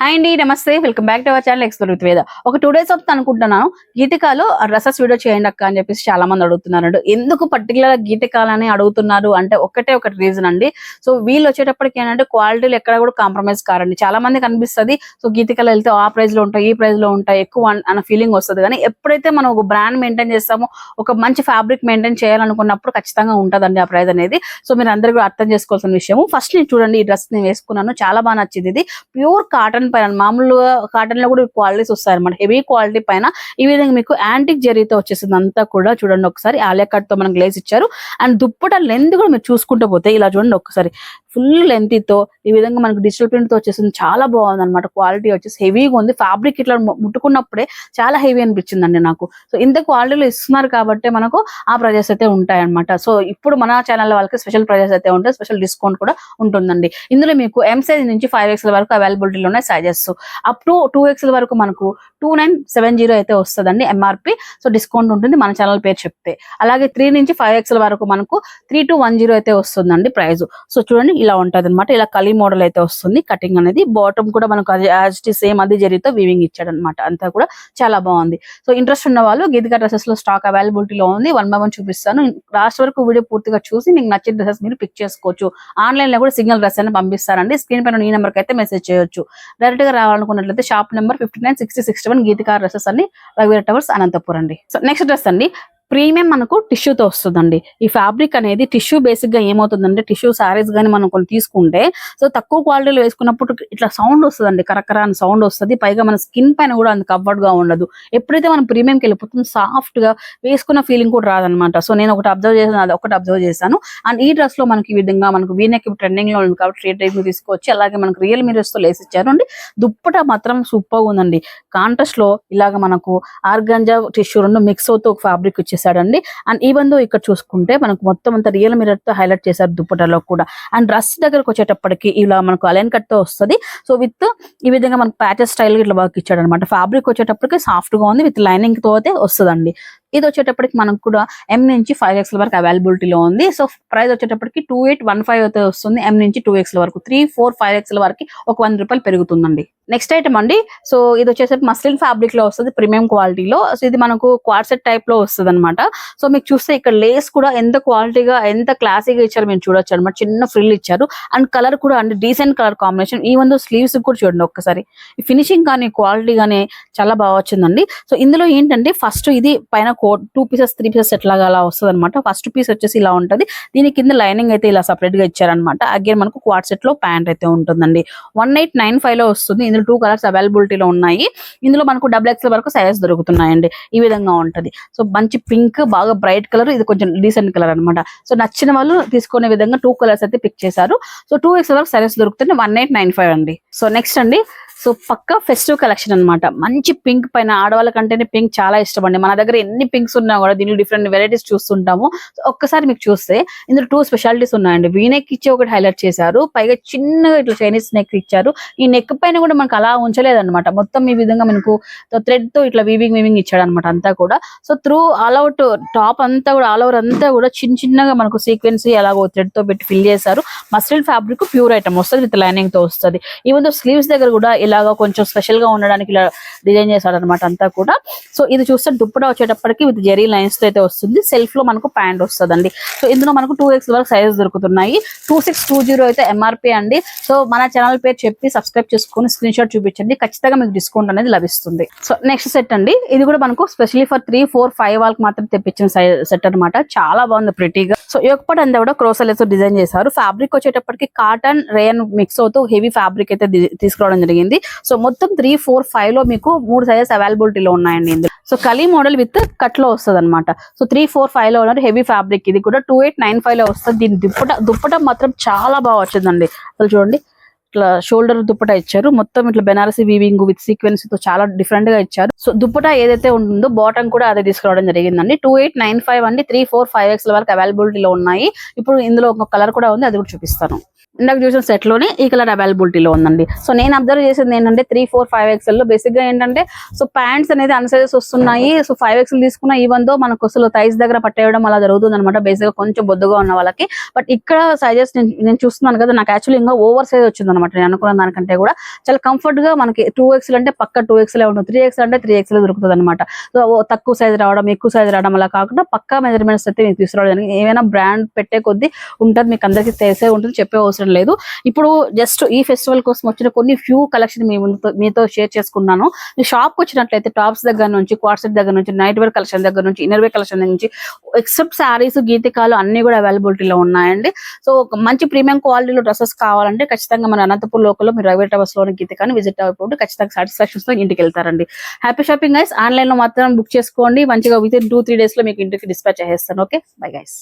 Hi అండి నమస్తే. Welcome back to our channel explore with Veda ఒక టూ డేస్ అవుతుంది అనుకుంటున్నాను. గీతికాలో రసస్ వీడియో చేయండి అక్క అని చెప్పేసి చాలా మంది అడుగుతున్నారు ఎందుకు పర్టికులర్ గీతికాలని అడుగుతున్నారు? అంటే ఒకటే ఒకటి రీజన్ అండి. సో వీళ్ళు వచ్చేటప్పటికి ఏంటంటే క్వాలిటీలు ఎక్కడ కూడా కాంప్రమైజ్ కారండి. చాలా మంది కనిపిస్తుంది సో గీతకాలు వెళ్తే ఆ ప్రైస్లో ఉంటాయి ఈ ప్రైస్లో ఉంటాయి ఎక్కువ అన్న ఫీలింగ్ వస్తుంది. కానీ ఎప్పుడైతే మనం ఒక బ్రాండ్ మెయింటైన్ చేస్తామో ఒక మంచి ఫ్యాబ్రిక్ మెయింటైన్ చేయాలనుకున్నప్పుడు ఖచ్చితంగా ఉంటుందండి ఆ ప్రైస్ అనేది. సో మీరు అందరూ కూడా అర్థం చేసుకోవాల్సిన విషయం ఫస్ట్ నేను చూడండి ఈ డ్రెస్ నేను వేసుకున్నాను. చాలా బాగా నచ్చింది ఇది. ప్యూర్ కాటన్ పైన మామూలుగా కాటన్లో కూడా క్వాలిటీస్ వస్తాయి అనమాట హెవీ క్వాలిటీ పైన ఈ విధంగా మీకు యాంటిక్ జరీతో వచ్చేసింది అంతా కూడా చూడండి ఒకసారి. ఆలియా కట్తో మనం గ్లేజ్ ఇచ్చారు. అండ్ దుప్పట లెంత్ కూడా మీరు చూసుకుంటూ పోతే ఇలా చూడండి ఒకసారి. ఫుల్ లెంత్తో ఈ విధంగా మనకు డిజిటల్ ప్రింట్తో వచ్చేసింది. చాలా బాగుంది అనమాట క్వాలిటీ వచ్చేసి హెవీగా ఉంది. ఫ్యాబ్రిక్ ఇట్లా ముట్టుకున్నప్పుడే చాలా హెవీ అనిపించిందండి నాకు. సో ఇంత క్వాలిటీలో ఇస్తున్నారు కాబట్టి మనకు ఆ ప్రైజెస్ అయితే ఉంటాయన్నమాట. సో ఇప్పుడు మన ఛానల్ వాళ్ళకి స్పెషల్ ప్రైజెస్ అయితే ఉంటాయి. స్పెషల్ డిస్కౌంట్ కూడా ఉంటుందండి. ఇందులో మీకు ఎం సైజ్ నుంచి ఫైవ్ ఎక్స్ఎల్ వరకు అవైలబిలిటీలో ఉన్నాయి sizes up to two XL వరకు మనకు టూ నైన్ సెవెన్ జీరో అయితే వస్తుందండి ఎంఆర్పి సో డిస్కౌంట్ ఉంటుంది మన ఛానల్ పేరు చెప్తే. అలాగే త్రీ నుంచి ఫైవ్ ఎక్స్ఎల్ వరకు మనకు త్రీ టు వన్ జీరో అయితే వస్తుందండి ప్రైస్ సో చూడండి ఇలా ఉంటది అనమాట ఇలా కలీ మోడల్ అయితే వస్తుంది. కటింగ్ అనేది బాటమ్ కూడా మనకు అది సేమ్ అది జరిగితే వీవింగ్ ఇచ్చాడు అనమాట అంతా కూడా చాలా బాగుంది. సో ఇంట్రెస్ట్ ఉన్న వాళ్ళు గీతిక డ్రెస్సెస్లో స్టాక్ అవైలబిలిటీలో ఉంది. వన్ బై వన్ చూపిస్తాను. లాస్ట్ వరకు వీడియో పూర్తిగా చూసి మీకు నచ్చిన డ్రెస్సెస్ మీరు పిక్ చేసుకోవచ్చు. ఆన్లైన్లో కూడా సింగిల్ డ్రెస్ అని పంపిస్తారండి. స్క్రీన్ పైన ఈ నెంబర్ అయితే మెసేజ్ చేయొచ్చు. డైరెక్ట్గా రావాలనుకున్నట్లయితే shop number fifty nine sixty sixty one Geethika dresses అని రవి టవర్స్ అనంతపురం అండి. సో నెక్స్ట్ డ్రెస్ అండి. ప్రీమియం మనకు టిష్యూతో వస్తుందండి. ఈ ఫ్యాబ్రిక్ అనేది టిష్యూ బేసిక్గా ఏమవుతుందంటే టిష్యూ సారీస్ కానీ మనం కొన్ని తీసుకుంటే సో తక్కువ క్వాలిటీలో వేసుకున్నప్పుడు ఇట్లా సౌండ్ వస్తుందండి. కరకర అని సౌండ్ వస్తుంది. పైగా మన స్కిన్ పైన కూడా అంత కవర్డ్గా ఉండదు. ఎప్పుడైతే మనం ప్రీమియంకి వెళ్ళిపోతుంది సాఫ్ట్గా వేసుకున్న ఫీలింగ్ కూడా రాదనమాట. సో నేను ఒకటి అబ్జర్వ్ చేశాను అది ఒకటి అబ్జర్వ్ చేశాను. అండ్ ఈ డ్రెస్లో మనకి ఈ విధంగా మనకు వీనెక్ ట్రెండింగ్లో ఉంది కాబట్టి స్ట్రేట్ టైప్ తీసుకోవచ్చు. అలాగే మనకు రియల్ మిరర్స్తో లేసి ఇచ్చారు. అండి దుప్పట మాత్రం సూపర్ ఉందండి. కాంట్రాస్ట్లో ఇలాగ మనకు ఆర్గంజా టిష్యూ రెండు మిక్స్ అవుతూ ఒక ఫ్యాబ్రిక్ చేశాడండి. అండ్ ఈవెన్ దో ఇక్కడ చూసుకుంటే మనకు మొత్తం అంతా రియల్ మిరర్తో హైలైట్ చేశారు దుప్పటలో కూడా. అండ్ డ్రెస్ దగ్గరకు వచ్చేటప్పటికి ఇలా మనకు అలైన్ కట్తో వస్తుంది. సో విత్ ఈ విధంగా మనకు ప్యాచెస్ స్టైల్ ఇట్లా వర్క్ ఇచ్చాడు అనమాట ఫ్యాబ్రిక్ వచ్చేటప్పటికి సాఫ్ట్గా ఉంది విత్ లైనింగ్తో అయితే వస్తుందండి. ఇది వచ్చేటప్పటికి మనకు కూడా ఎం నుంచి ఫైవ్ ఎక్స్ వరకు అవైలబిలిటీలో ఉంది. సో ప్రైస్ వచ్చేటప్పటికి టూ ఎయిట్ వన్ ఫైవ్ అయితే వస్తుంది. ఎం నుంచి టూ ఎక్స్ వరకు త్రీ ఫోర్ ఫైవ్ ఎక్స్ వరకు ఒక వంద రూపాయలు పెరుగుతుందండి. నెక్స్ట్ ఐటమ్ అండి. సో ఇది వచ్చేసరికి మస్లిన్ ఫ్యాబ్రిక్లో వస్తుంది ప్రీమియం క్వాలిటీలో సో ఇది మనకు క్వాడ్సెట్ టైప్లో వస్తుంది అనమాట సో మీకు చూస్తే ఇక్కడ లేస్ కూడా ఎంత క్వాలిటీగా ఎంత క్లాసీగా ఇచ్చారు మేము చూడొచ్చు అనమాట చిన్న ఫ్రిల్ ఇచ్చారు. అండ్ కలర్ కూడా అండి డీసెంట్ కలర్ కాంబినేషన్ ఈవెన్ వంద స్లీవ్స్ కూడా చూడండి ఒక్కసారి. ఫినిషింగ్ కానీ క్వాలిటీ కానీ చాలా బాగా వచ్చిందండి. సో ఇందులో ఏంటంటే ఫస్ట్ ఇది పైన coat two pieces three pieces ఎట్లాగా అలా వస్తుంది అనమాట ఫస్ట్ పీస్ వచ్చేసి ఇలా ఉంటుంది. దీని కింద లైనింగ్ అయితే ఇలా సపరేట్గా ఇచ్చారనమాట అగేన్ మనకు క్వాడ్ సెట్లో ప్యాంట్ అయితే ఉంటుందండి. వన్ ఎయిట్ నైన్ ఫైవ్లో వస్తుంది. ఇందులో టూ కలర్స్ అవైలబిలిటీలో ఉన్నాయి. ఇందులో మనకు డబుల్ ఎక్స్ వరకు సైజెస్ దొరుకుతున్నాయండి. ఈ విధంగా ఉంటది. సో మంచి పింక్ బాగా బ్రైట్ కలర్ ఇది కొంచెం డీసెంట్ కలర్ అన్నమాట. సో నచ్చిన వాళ్ళు తీసుకునే విధంగా టూ కలర్స్ అయితే పిక్ చేశారు. సో టూ ఎక్స్ వరకు సైజెస్ దొరుకుతుంది. వన్ ఎయిట్ నైన్ ఫైవ్ అండి. సో నెక్స్ట్ అండి సో పక్క ఫెస్టివ్ కలెక్షన్ అన్నమాట. మంచి పింక్ పైన ఆడవాళ్ళ కంటేనే పింక్ చాలా ఇష్టం అండి మన దగ్గర ఎన్ని పింక్స్ ఉన్నా కూడా దీనిలో డిఫరెంట్ వెరైటీస్ చూస్తుంటాము. ఒక్కసారి మీకు చూస్తే ఇందులో టూ స్పెషాలిటీస్ ఉన్నాయండి. వీనెక్ ఇచ్చి ఒకటి హైలైట్ చేశారు. పైగా చిన్నగా ఇట్లా చైనీస్ నెక్ ఇచ్చారు. ఈ నెక్ పైన కూడా మనకు అలా ఉంచలేదన్నమాట. మొత్తం ఈ విధంగా మనకు థ్రెడ్తో ఇట్లా వీవింగ్ వీవింగ్ ఇచ్చాడు అనమాట అంతా కూడా. So through all out top అంతా కూడా ఆల్ ఓవర్ అంతా కూడా చిన్న చిన్నగా మనకు సీక్వెన్స్ ఎలాగో థ్రెడ్తో పెట్టి ఫిల్ చేశారు. మస్టర్డ్ ఫ్యాబ్రిక్ ప్యూర్ ఐటమ్ వస్తుంది విత్ లైనింగ్తో వస్తుంది. ఈవెన్ దో స్లీవ్స్ దగ్గర కూడా ఇలాగా కొంచెం స్పెషల్గా ఉండడానికి ఇలా డిజైన్ చేశాడు అనమాట అంతా కూడా. సో ఇది చూస్తే దుప్పట వచ్చేటప్పటికి విత్ జెరీ లైన్స్తో అయితే వస్తుంది. సెల్ఫ్లో మనకు ప్యాంట్ వస్తుందండి. సో ఇందులో మనకు టూ ఎక్స్ వరకు సైజెస్ దొరుకుతున్నాయి. టూ సిక్స్ టూ జీరో అయితే ఎంఆర్పి అండి. సో మన ఛానల్ పేరు చెప్పి సబ్స్క్రైబ్ చేసుకుని స్క్రీన్ షాట్ చూపించండి. ఖచ్చితంగా మీకు డిస్కౌంట్ అనేది లభిస్తుంది. సో నెక్స్ట్ సెట్ అండి. ఇది కూడా మనకు specially for three four five వాళ్ళకి మాత్రం తెప్పించిన సెట్ అన్నమాట. చాలా బాగుంది ప్రిటీగా సో యొక్కపటి అంతా కూడా క్రోసలెస్ డిజైన్ చేశారు. ఫ్యాబ్రిక్ వచ్చేటప్పటికి కాటన్ రేయన్ మిక్స్ అవుతూ హెవీ ఫ్యాబ్రిక్ అయితే తీసుకురావడం జరిగింది. సో మొత్తం త్రీ ఫోర్ ఫైవ్లో మీకు మూడు సైజెస్ అవైలబిలిటీలో ఉన్నాయండి ఇందులో. సో కలీ మోడల్ విత్ కట్లో వస్తుంది అనమాట సో త్రీ ఫోర్ ఫైవ్లో ఉన్నారు హెవీ ఫ్యాబ్రిక్ ఇది కూడా టూ ఎయిట్ నైన్ ఫైవ్లో వస్తుంది. దీని దుప్పట దుప్పట మాత్రం చాలా బాగా వచ్చిందండి. అసలు చూడండి ఇట్లా షోల్డర్ దుప్పట ఇచ్చారు. మొత్తం ఇట్లా బెనారసి వీవింగ్ విత్ సీక్వెన్స్తో చాలా డిఫరెంట్గా ఇచ్చారు. సో దుప్పట ఏదైతే ఉంటుందో బాటమ్ కూడా అదే తీసుకురావడం జరిగిందండి. టూ ఎయిట్ నైన్ ఫైవ్ అండి. త్రీ ఫోర్ ఫైవ్ ఎక్స్ వరకు అవైలబిలిటీలో ఉన్నాయి. ఇప్పుడు ఇందులో ఒక కలర్ కూడా ఉంది అది కూడా చూపిస్తాను. ఇందాక చూసిన సెట్లోనే ఈ కలర్ అవైలబిలిటీలో ఉందండి. సో నేను అబ్జర్వ్ చేసింది ఏంటంటే త్రీ ఫోర్ ఫైవ్ ఎక్స్ఎల్లో లో బేసిక్గా ఏంటంటే సో ప్యాంట్స్ అనేది అన్ సైజెస్ వస్తున్నాయి. సో ఫైవ్ ఎక్స్ఎల్ తీసుకున్న ఈవెన్ దో మనకు అసలు సైజ్ దగ్గర పట్టేయడం అలా జరుగుతుంది అనమాట బేసిక్గా కొంచెం బొద్దుగా ఉన్న వాళ్ళకి. బట్ ఇక్కడ సైజెస్ నేను చూస్తున్నాను కదా నాకు యాక్చువల్లీ ఇంకా ఓవర్ సైజ్ వచ్చింది అనమాట నేను అనుకున్న దానికంటే కూడా చాలా కంఫర్ట్గా మనకి టూ ఎక్స్ఎల్ అంటే పక్క టూ ఎక్స్ఎల్ ఉంటుంది. త్రీ ఎక్స్ఎల్ అంటే త్రీ ఎక్స్ఎల్ దొరుకుతుంది అనమాట సో తక్కువ సైజ్ రావడం ఎక్కువ సైజ్ రావడం అలా కాకుండా పక్కా మెజర్మెంట్స్ అయితే మీకు తీసుకురావడం ఏమైనా బ్రాండ్ పెట్టే కొద్దీ ఉంటుంది. మీకు అందరికీ తెలిసే ఉంటుంది చెప్పే అవసరం లేదు. ఇప్పుడు జస్ట్ ఈ ఫెస్టివల్ కోసం వచ్చిన కొన్ని ఫ్యూ కలెక్షన్ మీ మీతో షేర్ చేసుకున్నాను. షాప్కి షాప్ వచ్చినట్లయితే టాప్స్ దగ్గర నుంచి క్వార్సెట్ దగ్గర నుంచి నైట్ వేర్ కలెక్షన్ దగ్గర నుంచి ఇన్నర్ వేర్ కలెక్షన్ నుంచి ఎక్సెప్ట్ శారీస్ గీతికాలు అన్ని కూడా అవైలబిలిటీలో ఉన్నాయండి. సో మంచి ప్రీమియం క్వాలిటీలో డ్రెస్సెస్ కావాలంటే ఖచ్చితంగా మన అనంతపూర్ లోకల్లో మీరు రైల్వే టవర్స్లోని గీతికాని విజిట్ అయిపోతే ఖచ్చితంగా సాటిస్ఫాక్షన్స్తో ఇంటికి వెళ్తారండి. హ్యాపీ షాపింగ్ గైస్ ఆన్లైన్లో మాత్రం బుక్ చేసుకోండి. మంచిగా విత్ ఇన్ టూ త్రీ డేస్లో మీకు ఇంటికి డిస్పాచ్ చేసేస్తాను. Okay bye guys